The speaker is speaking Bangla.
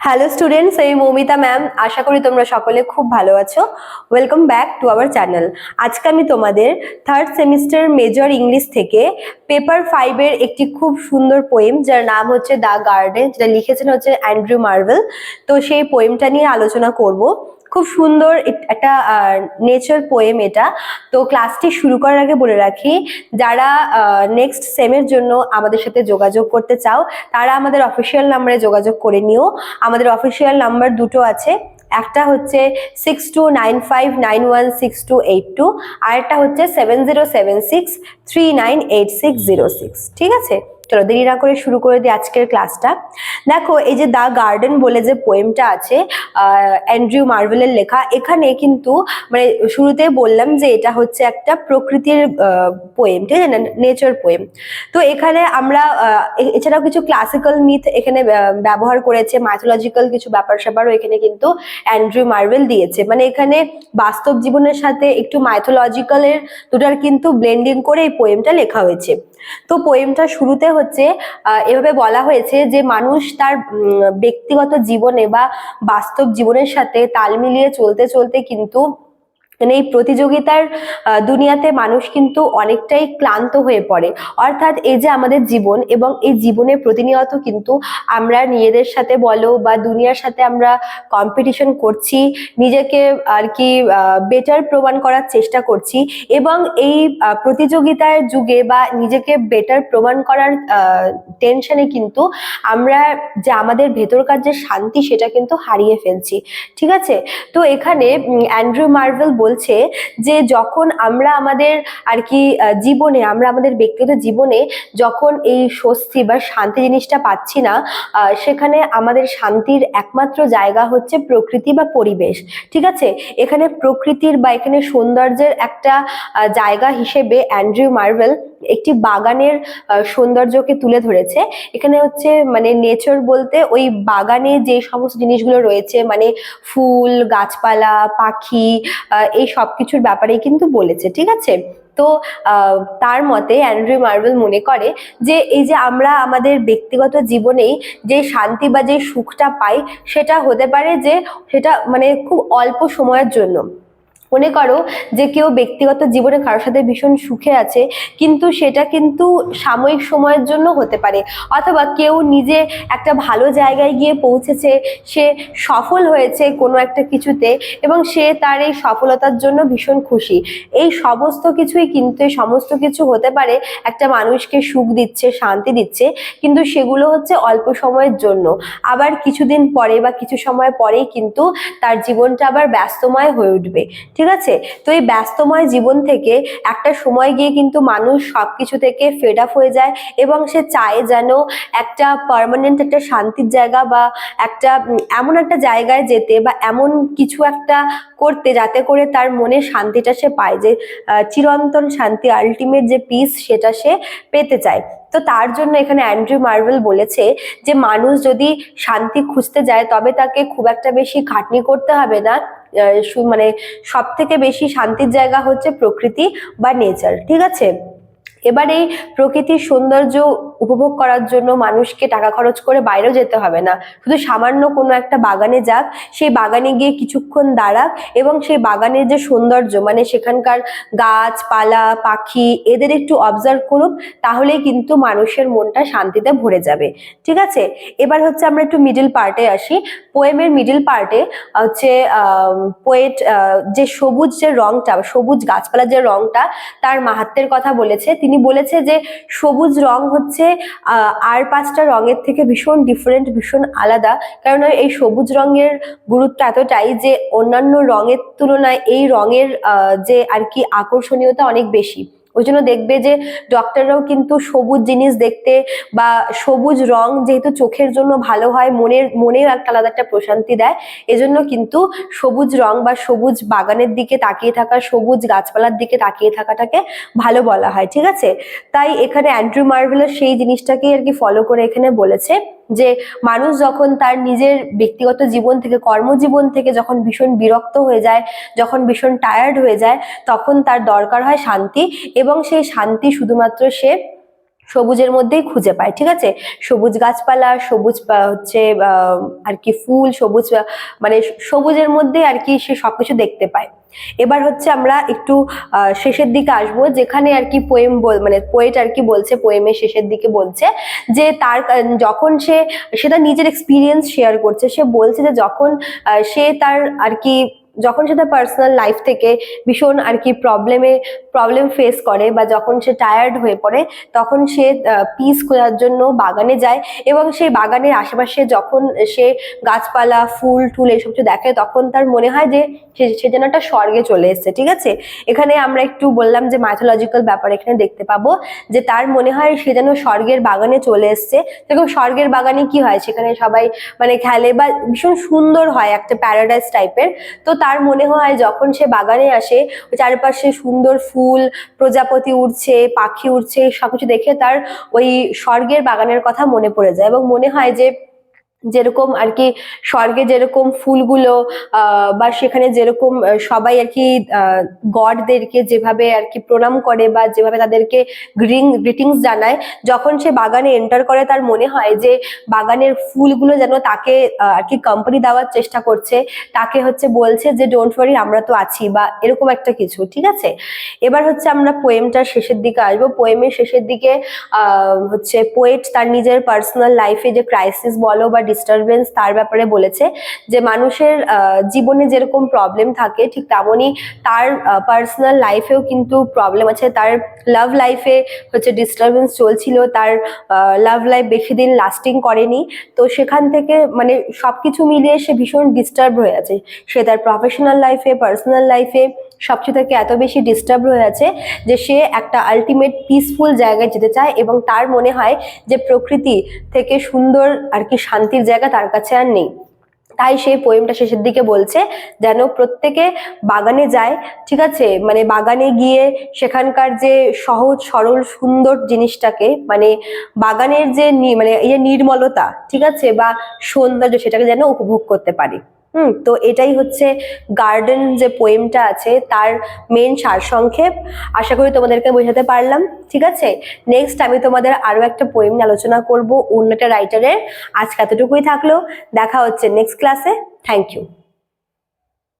হ্যালো স্টুডেন্টস এই মৌমিতা ম্যাম আশা করি তোমরা সকলে খুব ভালো আছো। Welcome back to our channel আজকে আমি তোমাদের থার্ড সেমিস্টার মেজর ইংলিশ থেকে পেপার ফাইভের একটি খুব সুন্দর পোয়েম যার নাম হচ্ছে দ্য গার্ডেন যেটা লিখেছেন হচ্ছে অ্যান্ড্রু মার্ভেল তো সেই পোয়েমটা নিয়ে আলোচনা করব। খুব সুন্দর একটা নেচার পোয়েম এটা। তো ক্লাসটি শুরু করার আগে বলে রাখি, যারা নেক্সট সেমের জন্য আমাদের সাথে যোগাযোগ করতে চাও, তারা আমাদের অফিসিয়াল নাম্বারে যোগাযোগ করে নিও। আমাদের অফিসিয়াল নাম্বার দুটো আছে, একটা হচ্ছে six two nine five nine one six two eight two আর একটা হচ্ছে seven zero seven six three nine eight six zero six ঠিক আছে? চলো, দেরি না করে শুরু করে দিই আজকের ক্লাসটা দেখো, এই যে দ্য গার্ডেন বলে যে পোয়েমটা আছে অ্যান্ড্রিউ মার্ভেলের লেখা, এখানে কিন্তু মানে শুরুতে বললাম যে এটা হচ্ছে একটা প্রকৃতির পোয়েম ঠিক আছে? নেচার পোয়েম তো এখানে আমরা এছাড়াও কিছু ক্লাসিক্যাল মিথ এখানে ব্যবহার করেছে মাইথোলজিক্যাল কিছু ব্যাপার স্যাপারও এখানে কিন্তু অ্যান্ড্রু মার্ভেল দিয়েছে। মানে এখানে বাস্তব জীবনের সাথে একটু মাইথোলজিক্যালের দুটার কিন্তু ব্লেন্ডিং করে এই পোয়েমটা লেখা হয়েছে। তো পোয়েমটা শুরুতে হচ্ছে এভাবে বলা হয়েছে যে মানুষ তার ব্যক্তিগত জীবনে বা বাস্তব জীবনের সাথে তাল মিলিয়ে চলতে চলতে কিন্তু মানে এই প্রতিযোগিতার দুনিয়াতে মানুষ কিন্তু অনেকটাই ক্লান্ত হয়ে পড়ে। অর্থাৎ এই যে আমাদের জীবন এবং এই জীবনে প্রতিনিয়ত কিন্তু আমরা নিজেদের সাথে বলো বা দুনিয়ার সাথে আমরা কম্পিটিশন করছি, নিজেকে আর কি বেটার প্রমাণ করার চেষ্টা করছি এবং এই প্রতিযোগিতার যুগে বা নিজেকে বেটার প্রমাণ করার টেনশনে কিন্তু আমরা যে আমাদের ভেতরকার যে শান্তি সেটা কিন্তু হারিয়ে ফেলছি। ঠিক আছে? তো এখানে অ্যান্ড্রু মার্ভেল বলছে যে যখন আমরা আমাদের আর কি জীবনে, আমরা আমাদের ব্যক্তিগত জীবনে যখন এই স্বস্তি বা শান্তি জিনিসটা পাচ্ছি না সেখানে আমাদের শান্তির একমাত্র জায়গা হচ্ছে প্রকৃতি বা পরিবেশ, ঠিক আছে? এখানে প্রকৃতির বা এখানে সৌন্দর্যের একটা জায়গা হিসেবে অ্যান্ড্রিউ মার্ভেল একটি বাগানের সৌন্দর্যকে তুলে ধরেছে। এখানে হচ্ছে মানে নেচার বলতে ওই বাগানে যে সমস্ত জিনিসগুলো রয়েছে মানে ফুল, গাছপালা, পাখি এই সব কিছুর ব্যাপারেই কিন্তু বলেছে, ঠিক আছে? তো তার মতে অ্যান্ড্রু মার্বেল মনে করে যে, এই যে আমরা আমাদের ব্যক্তিগত জীবনেই যে শান্তি বা যে সুখটা পাই, সেটা হতে পারে যে, সেটা মানে খুব অল্প সময়ের জন্য। মনে করো যে কেউ ব্যক্তিগত জীবনে কারোর সাথে ভীষণ সুখে আছে, কিন্তু সেটা কিন্তু সাময়িক সময়ের জন্য হতে পারে। অথবা কেউ নিজে একটা ভালো জায়গায় গিয়ে পৌঁছেছে, সে সফল হয়েছে কোনো একটা কিছুতে এবং সে তার এই সফলতার জন্য ভীষণ খুশি। এই সমস্ত কিছুই কিন্তু, এই সমস্ত কিছু হতে পারে একটা মানুষকে সুখ দিচ্ছে, শান্তি দিচ্ছে, কিন্তু সেগুলো হচ্ছে অল্প সময়ের জন্য। আবার কিছুদিন পরে বা কিছু সময় পরেই কিন্তু তার জীবনটা আবার ব্যস্তময় হয়ে উঠবে। ঠিক আছে? তো এই ব্যস্তময় জীবন থেকে একটা সময় গিয়ে কিন্তু মানুষ সব কিছু থেকে ফেড আপ হয়ে যায় এবং সে চায় যেন একটা পার্মানেন্ট একটা শান্তির জায়গা বা একটা এমন একটা জায়গায় যেতে বা এমন কিছু একটা করতে যাতে করে তার মনে শান্তিটা সে পায় যে চিরন্তন শান্তি আলটিমেট যে পিস সেটা সে পেতে চায়। তো তার জন্য এখানে অ্যান্ড্রু মার্ভেল বলেছে যে মানুষ যদি শান্তি খুঁজতে যায়, তবে তাকে খুব একটা বেশি খাটনি করতে হবে না। মানে সব থেকে বেশি শান্তির জায়গা হচ্ছে প্রকৃতি বা নেচার ঠিক আছে? এবার এই প্রকৃতির সৌন্দর্য উপভোগ করার জন্য মানুষকে টাকা খরচ করে বাইরেও যেতে হবে না। শুধু সামান্য কোনো একটা বাগানে যাক, সেই বাগানে গিয়ে কিছুক্ষণ দাঁড়াক এবং সেই বাগানের যে সৌন্দর্য মানে সেখানকার গাছপালা, পাখি, এদের একটু অবজার্ভ করুক, তাহলেই কিন্তু মানুষের মনটা শান্তিতে ভরে যাবে। ঠিক আছে? এবার হচ্ছে আমরা একটু মিডিল পার্টে আসি। পোয়েমের মিডিল পার্টে হচ্ছে পোয়েট যে সবুজ যে রংটা, সবুজ গাছপালার যে রংটা, তার মাহাত্মের কথা বলেছে। তিনি বলেছে যে সবুজ রং হচ্ছে আর পাঁচটা রঙের থেকে ভীষণ ডিফারেন্ট ভীষণ আলাদা। কারণ এই সবুজ রঙের গুরুত্ব এতটাই যে অন্যান্য রঙের তুলনায় এই রঙের যে আর কি আকর্ষণীয়তা অনেক বেশি। ওই জন্য দেখবে যে ডক্টররাও কিন্তু সবুজ জিনিস দেখতে বা সবুজ রং যেহেতু চোখের জন্য ভালো হয়, মনের, মনেও একটা আলাদা একটা প্রশান্তি দেয়, এজন্য কিন্তু সবুজ রং বা সবুজ বাগানের দিকে তাকিয়ে থাকা, সবুজ গাছপালার দিকে তাকিয়ে থাকাটাকে ভালো বলা হয়, ঠিক আছে? তাই এখানে অ্যান্ড্রু মার্ভেলের সেই জিনিসটাকেই আর কি ফলো করে এখানে বলেছে। যে মানুষ যখন তার নিজের ব্যক্তিগত জীবন থেকে, কর্মজীবন থেকে যখন ভীষণ বিরক্ত হয়ে যায়, যখন ভীষণ টায়ার্ড হয়ে যায়, তখন তার দরকার হয় শান্তি এবং সেই শান্তি শুধুমাত্র সে সবুজের মধ্যেই খুঁজে পায়, ঠিক আছে? সবুজ গাছপালা, সবুজ হচ্ছে আর কি ফুল, সবুজ মানে সবুজের মধ্যে আর কি সে সবকিছু দেখতে পায়। এবার হচ্ছে আমরা একটু শেষের দিকে আসব, যেখানে আর কি পোয়েম বল মানে পোয়েট আর কি বলছে পোয়েমের শেষের দিকে বলছে, যে তার যখন সে, সেটা নিজের এক্সপিরিয়েন্স শেয়ার করছে, সে বলছে যে যখন সে তার আর কি যখন সে তার পার্সোনাল লাইফ থেকে ভীষণ আর কি প্রবলেমে প্রবলেম ফেস করে বা যখন সে টায়ার্ড হয়ে পড়ে, তখন সে পিস খোঁজার জন্য বাগানে যায় এবং সেই বাগানের আশেপাশে যখন সে গাছপালা, ফুল, টুল এসব কিছু দেখে, তখন তার মনে হয় যে সে- যেন একটা স্বর্গে চলে এসেছে, ঠিক আছে? এখানে আমরা একটু বললাম যে মাইথোলজিক্যাল ব্যাপার এখানে দেখতে পাবো যে তার মনে হয় সে যেন স্বর্গের বাগানে চলে এসেছে। দেখো, স্বর্গের বাগানে কি হয়? সেখানে সবাই মানে খেলে বা ভীষণ সুন্দর হয় একটা প্যারাডাইস টাইপের তো তার মনে হয় যখন সে বাগানে আসে চারপাশে সুন্দর ফুল, প্রজাপতি উড়ছে, পাখি উড়ছে, সবকিছু দেখে তার ওই স্বর্গের বাগানের কথা মনে পড়ে যায় এবং মনে হয় যে যেরকম আর কি স্বর্গে যেরকম ফুলগুলো বা সেখানে যেরকম সবাই আর কি গডদেরকে যেভাবে আর কি প্রণাম করে বা যেভাবে তাদেরকে গ্রিং গ্রিটিংস জানায়, যখন সে বাগানে এন্টার করে তার মনে হয় যে বাগানের ফুলগুলো যেন তাকে আর কি কোম্পানি দেওয়ার চেষ্টা করছে, তাকে হচ্ছে বলছে যে ডোন্ট ওয়ারি আমরা তো আছি বা এরকম একটা কিছু, ঠিক আছে? এবার হচ্ছে আমরা পোয়েমটার শেষের দিকে আসব। পোয়েমের শেষের দিকে হচ্ছে পোয়েট তার নিজের পার্সোনাল লাইফে যে ক্রাইসিস বলো বা ডিস্টারবেন্স তার ব্যাপারে বলেছে যে মানুষের জীবনে যেরকম প্রবলেম থাকে, ঠিক তেমনই তার পার্সোনাল লাইফেও কিন্তু প্রবলেম আছে। তার লাভ লাইফে হচ্ছে ডিস্টারবেন্স চলছিল, তার লাভ লাইফ বেশি দিন লাস্টিং করেনি। তো সেখান থেকে মানে সব কিছু মিলিয়ে সে ভীষণ ডিস্টার্ব হয়ে আছে। সে তার প্রফেশনাল লাইফে পার্সোনাল লাইফে সবকিছু থেকে এত বেশি ডিস্টার্ব হয়ে আছে যে সে একটা আলটিমেট পিসফুল জায়গায় যেতে চায় এবং তার মনে হয় যে প্রকৃতি থেকে সুন্দর আর কি শান্তির জায়গা তার কাছে আর নেই। তাই সেই পোয়েমটা শেষের দিকে বলছে যেন প্রত্যেকে বাগানে যায়, ঠিক আছে? মানে বাগানে গিয়ে সেখানকার যে সহজ, সরল, সুন্দর জিনিসটাকে মানে বাগানের যে মানে এই যে নির্মলতা, ঠিক আছে? বা সৌন্দর্য সেটাকে যেন উপভোগ করতে পারি। হুম, তো এটাই হচ্ছে গার্ডেন যে পোয়েমটা আছে, তার মেন সারসংক্ষেপ। আশা করি তোমাদেরকে বোঝাতে পারলাম, ঠিক আছে? নেক্সট আমি তোমাদের আরও একটা পোয়েম আলোচনা করব, অন্য একটা রাইটারের আজকে এতটুকুই থাকল, দেখা হচ্ছে নেক্সট ক্লাসে থ্যাংক ইউ